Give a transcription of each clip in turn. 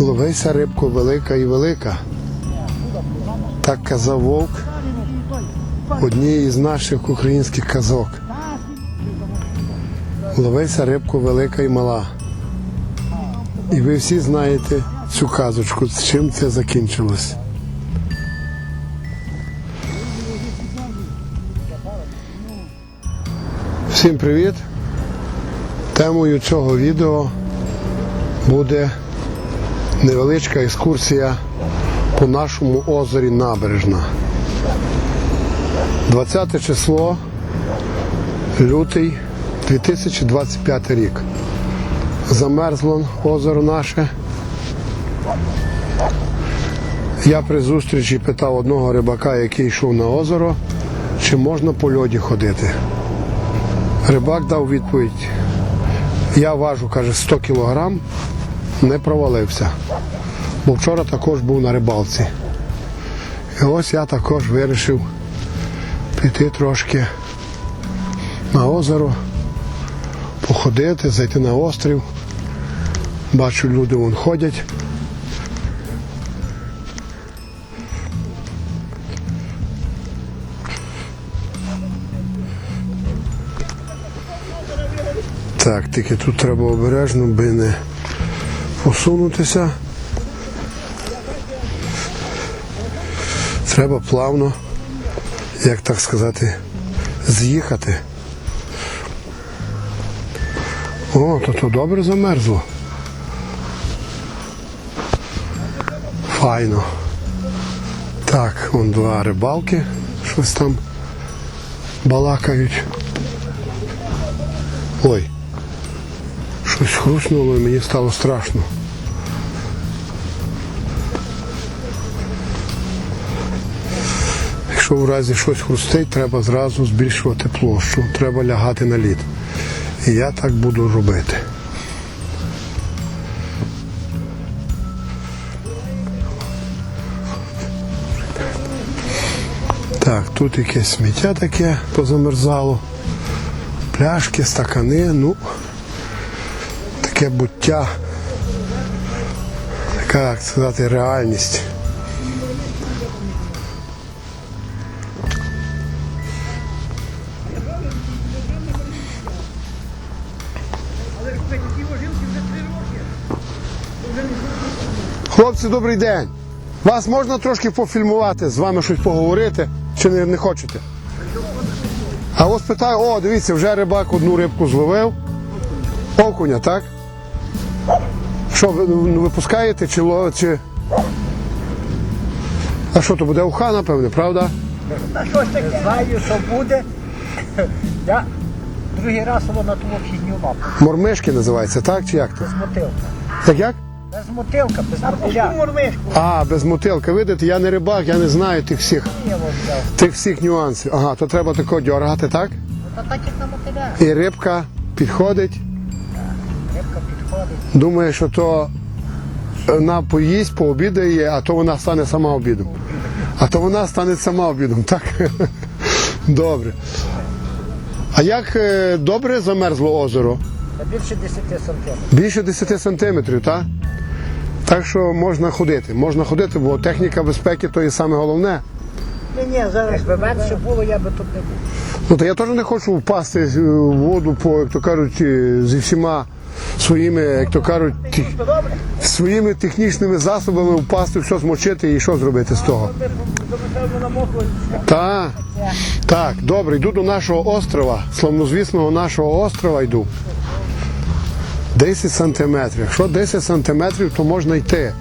Ловися рибку велика і велика. Так казав вовк одній із наших українських казок. Ловися рибку велика і мала. І ви всі знаєте цю казочку, з чим це закінчилось. Всім привіт! Темою цього відео буде невеличка екскурсія по нашому озері Набережна. 20 число, лютий 2025 рік. Замерзло озеро наше. Я при зустрічі питав одного рибака, який йшов на озеро, чи можна по льоді ходити. Рибак дав відповідь. Я важу, каже, 100 кілограм, не провалився. Бо вчора також був на рибалці. І ось я також вирішив піти трошки на озеро, походити, зайти на острів. Бачу, люди вон ходять. Так, тільки тут треба обережно, би не посунутися. Треба плавно, як так сказати, з'їхати. О, то то добре замерзло. Файно. Так, вон два рибалки, щось там балакають. Ой. Щось хруснуло і мені стало страшно. Якщо в разі щось хрустить, треба зразу збільшувати площу, треба лягати на лід. І я так буду робити. Так, тут якесь сміття таке позамерзало. Пляшки, стакани, ну таке буття, така, як сказати, реальність. Хлопці, добрий день. Вас можна трошки пофільмувати, з вами щось поговорити, чи не, не хочете? А ось питаю, о, дивіться, вже рибак одну рибку зловив. Окуня, так? Що, ви ну, випускаєте чи ло- чи. А що то буде уха, напевне, правда? А що ж таке? Знаю, що буде. Я другий раз воно на тому фігню мав. Мормишки називається, так чи як то? Без мотилка. Як як? Без мотилка, без мотиля. мормишку? А, без мотилка. Видите, я не рибак, я не знаю тих всіх, тих всіх нюансів. Ага, то треба тако дергати, так? Та так як на мотиля. І Рибка підходить. Думає, що то вона поїсть, пообідає, а то вона стане сама обідом. А то вона стане сама обідом, так? Добре. А як е, добре замерзло озеро? Більше 10 сантиметрів. Більше 10 сантиметрів, так? Так що можна ходити. Можна ходити, бо техніка безпеки то є саме головне. Ні, ні, зараз. Якби менше було, я би тут не був. Ну, то я теж не хочу впасти е, в воду по, як то кажуть, е, зі всіма своїми, як то кажуть, ті- своїми технічними засобами впасти, все змочити і що зробити з того. Так, так, добре, йду до нашого острова, славнозвісного нашого острова йду. 10 сантиметрів. Якщо 10 сантиметрів, то можна йти.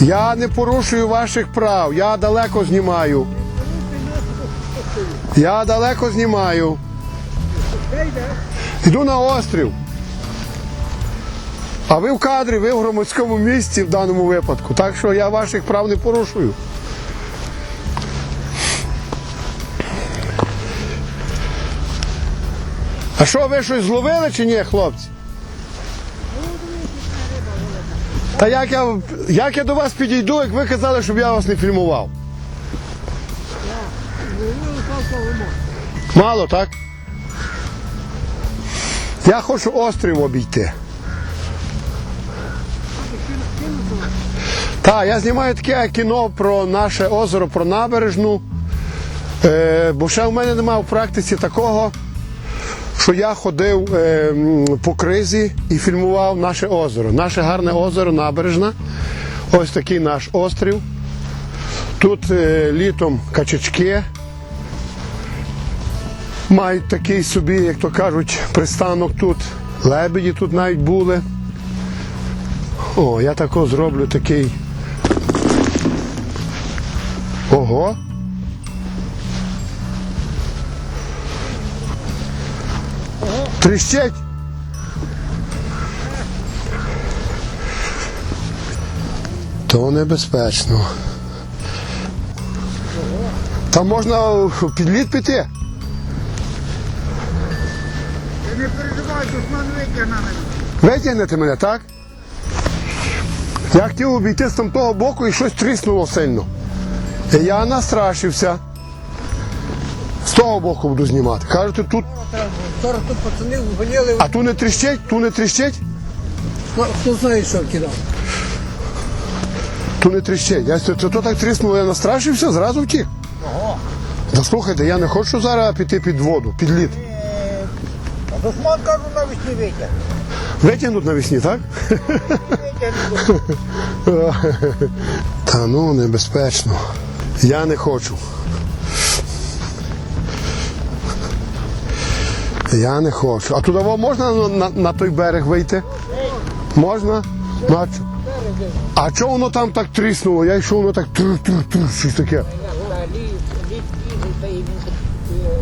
Я не порушую ваших прав, я далеко знімаю. Я далеко знімаю. Йду на острів. А ви в кадрі, ви в громадському місці в даному випадку. Так що я ваших прав не порушую. А що, ви щось зловили чи ні, хлопці? Та як я, як я до вас підійду, як ви казали, щоб я вас не фільмував? Мало, так? Я хочу острів обійти. Так, я знімаю таке кіно про наше озеро, про набережну. Е, бо ще в мене немає в практиці такого, що я ходив е, по кризі і фільмував наше озеро. Наше гарне озеро, набережна. Ось такий наш острів. Тут е, літом качачки. Мають такий собі, як то кажуть, пристанок тут. Лебеді тут навіть були. О, я тако зроблю такий. Ого. Тріщить. То небезпечно. Там можна в підліт піти. Душман витягне мене. Витягнете мене, так? Я хотів обійти з того боку і щось тріснуло сильно. І я настрашився. З того боку буду знімати. Кажете, тут. Пацани А ту не тріщить, ту не тріщить, хто, хто знає, що кидав. ту не тріщить. Я це, то так тріснуло, я настрашився, зразу втік. Ого. Та слухайте, я не хочу зараз піти під воду, під лід. Душман кажу навесні витягне. Витягнуть навесні, так? Витягне. Та ну небезпечно. Я не хочу. Я не хочу. А туди можна на, на, на той берег вийти? Можна? Ну, а, чого воно там так тріснуло? Я йшов, воно так тур-тур-тур, щось таке. Ліс, ліс та і він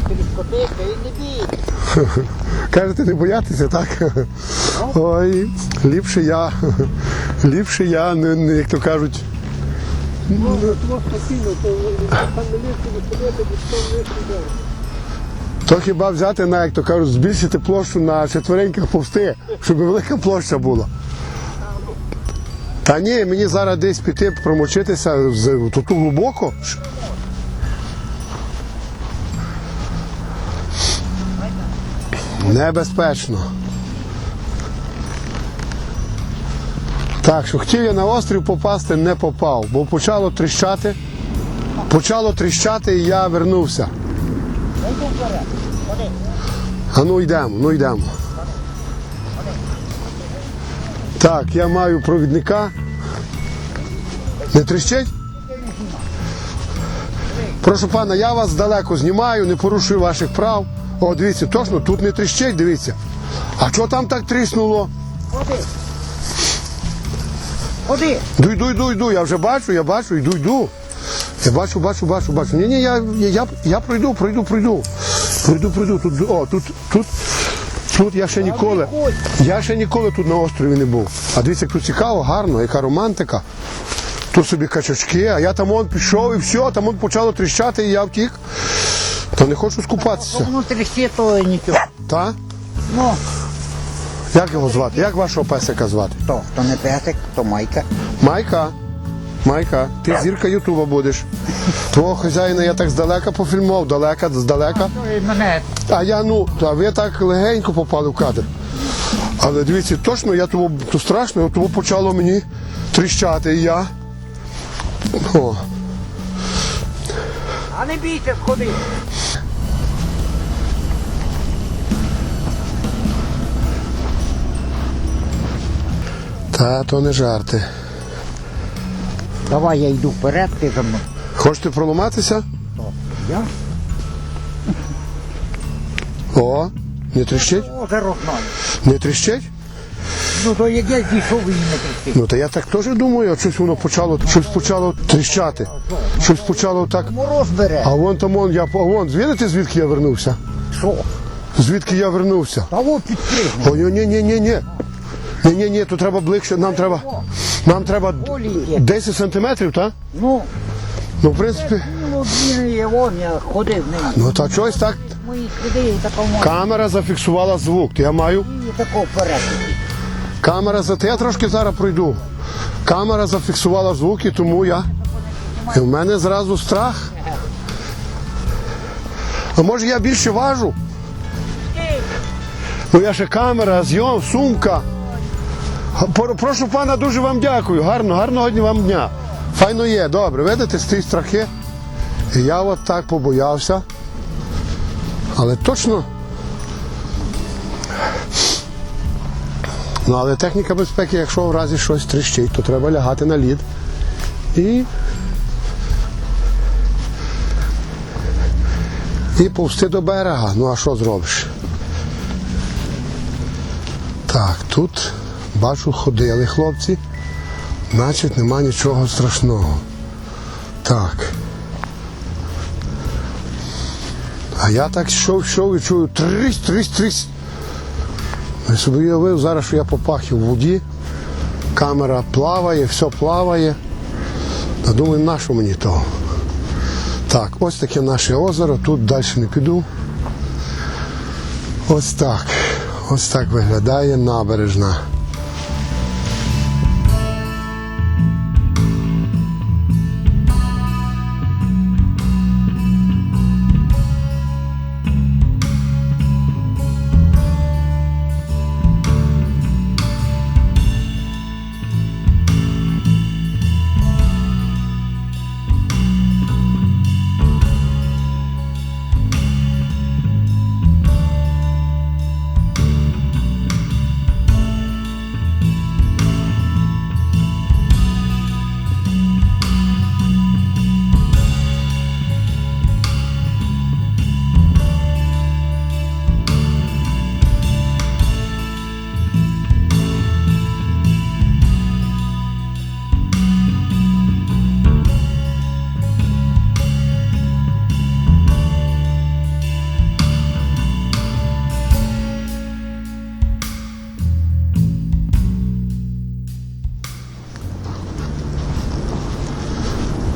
телескопика і не бій. Кажете, не боятися, так? Ой, ліпше я, ліпше я, не, не, як то кажуть, Ну, то хіба взяти на, як то кажуть, збільшити площу на четвереньках повсти, щоб велика площа була. Та ні, мені зараз десь піти промочитися тут глибоко. Небезпечно. Так, що хотів я на острів попасти, не попав, бо почало тріщати. Почало тріщати і я вернувся. А ну йдемо, ну йдемо. Так, я маю провідника. Не тріщить? Прошу пана, я вас далеко знімаю, не порушую ваших прав. О, дивіться, точно тут не тріщить, дивіться. А що там так тріснуло? Ходи. Ходи. Йду, йду, йду, йду. Я вже бачу, я бачу, йду, йду. Я бачу, бачу, бачу, бачу. Ні, ні, я, я, я, я пройду, пройду, пройду. Пройду, пройду. Тут, о, тут, тут, тут я ще ніколи. Я ще ніколи тут на острові не був. А дивіться, як тут цікаво, гарно, яка романтика. Тут собі качачки, а я там он пішов і все, там он почало тріщати, і я втік. Та не хочу скупатися. Воно трясти, то нічого. Та? Ну, Як його звати? Як вашого песика звати? то, то не песик, то майка. Майка, Майка, ти зірка Ютуба будеш. Твого хазяїна я так здалека пофільмував, далека, здалека. А я ну, а ви так легенько попали в кадр. Але дивіться, точно я того то страшно, того почало мені тріщати. І я. О, А не бійся, ходи. Та то не жарти. Давай я йду вперед, ти за мною. Хочете проламатися? Я? О, не тріщить? Озеро знаю. Не тріщить? Ну то як я зійшов, і не трясти. Ну та я так теж думаю, а щось воно почало, щось почало тріщати. Щось почало так. Мороз бере. А вон там он, я а вон, видите, звідки я вернувся? Що? Звідки я вернувся? Та во підпригне. О, ні, ні, ні, ні, ні. Ні, ні, тут треба ближче, нам треба. Нам треба 10 сантиметрів, так? Ну, Ну, в принципі, ну, ходив ну та щось так. І такому. Камера зафіксувала звук. Я маю. Камера за. Я трошки зараз пройду. Камера зафіксувала звук, і тому я. І в мене зразу страх. А може я більше важу? Ну я ще камера, зйом, сумка. Прошу пана, дуже вам дякую. Гарно, гарного дня вам дня. Файно є, добре. Видите, стоїть страхи. Я от так побоявся. Але точно. Ну, але техніка безпеки, якщо в разі щось тріщить, то треба лягати на лід. І. І повсти до берега. Ну а що зробиш? Так, тут бачу, ходили хлопці. Значить, нема нічого страшного. Так. А я так йшов, йшов і чую трись, трись, трись. Я собі уявив зараз, що я попахів в воді, камера плаває, все плаває. Та думаю, на що мені того? Так, ось таке наше озеро, тут далі не піду. Ось так. Ось так виглядає набережна.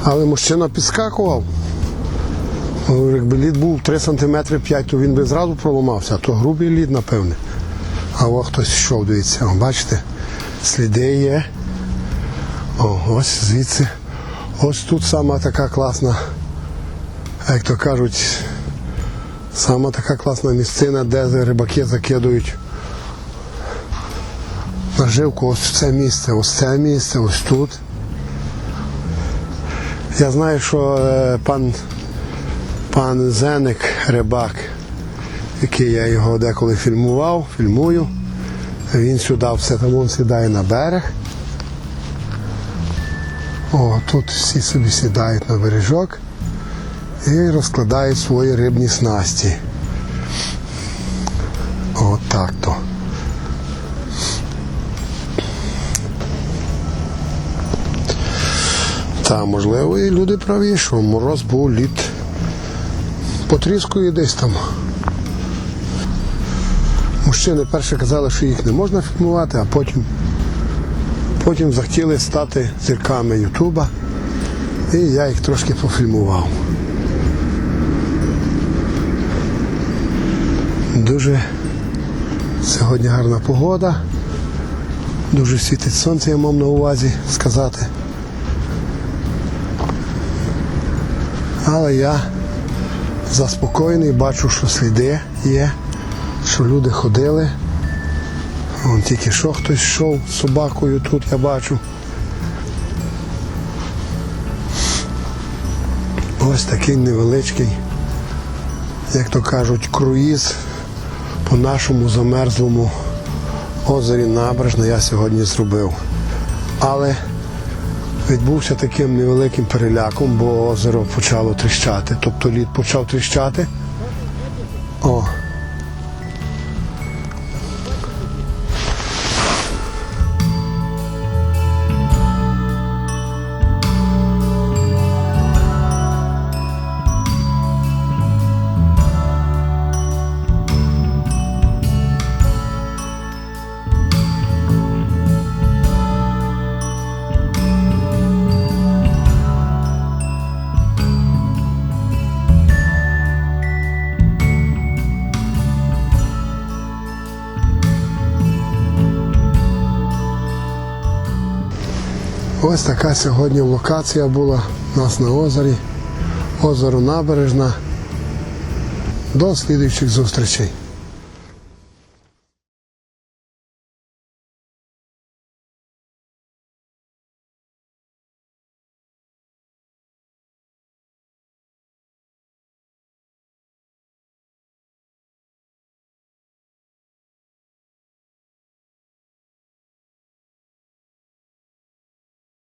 Але мужчина підскакував. Ну, Якби лід був 3 см 5, то він би зразу проламався, а то грубий лід, напевне. А о, хтось йшов, дивіться, бачите, сліди є. О, ось звідси. Ось тут сама така класна, як то кажуть, сама така класна місцина, де рибаки закидують наживку. Ось це місце, ось це місце, ось тут. Я знаю, що е, пан, пан Зеник, рибак, який я його деколи фільмував, фільмую, він сюди все там сідає на берег. О, тут всі собі сідають на бережок і розкладають свої рибні снасті. От так то. Та, можливо, і люди праві, що мороз був лід потріскує десь там. Мужчини перше казали, що їх не можна фільмувати, а потім, потім захотіли стати зірками Ютуба. І я їх трошки пофільмував. Дуже сьогодні гарна погода. Дуже світить сонце, я мав на увазі сказати. Але я заспокоєний, бачу, що сліди є, що люди ходили. Вон тільки що хтось йшов з собакою тут, я бачу. Ось такий невеличкий, як то кажуть, круїз по нашому замерзлому озері Набережна я сьогодні зробив. Але відбувся таким невеликим переляком, бо озеро почало тріщати. Тобто лід почав тріщати. О. Ось така сьогодні локація була у нас на озері. Озеро Набережна. До слідуючих зустрічей.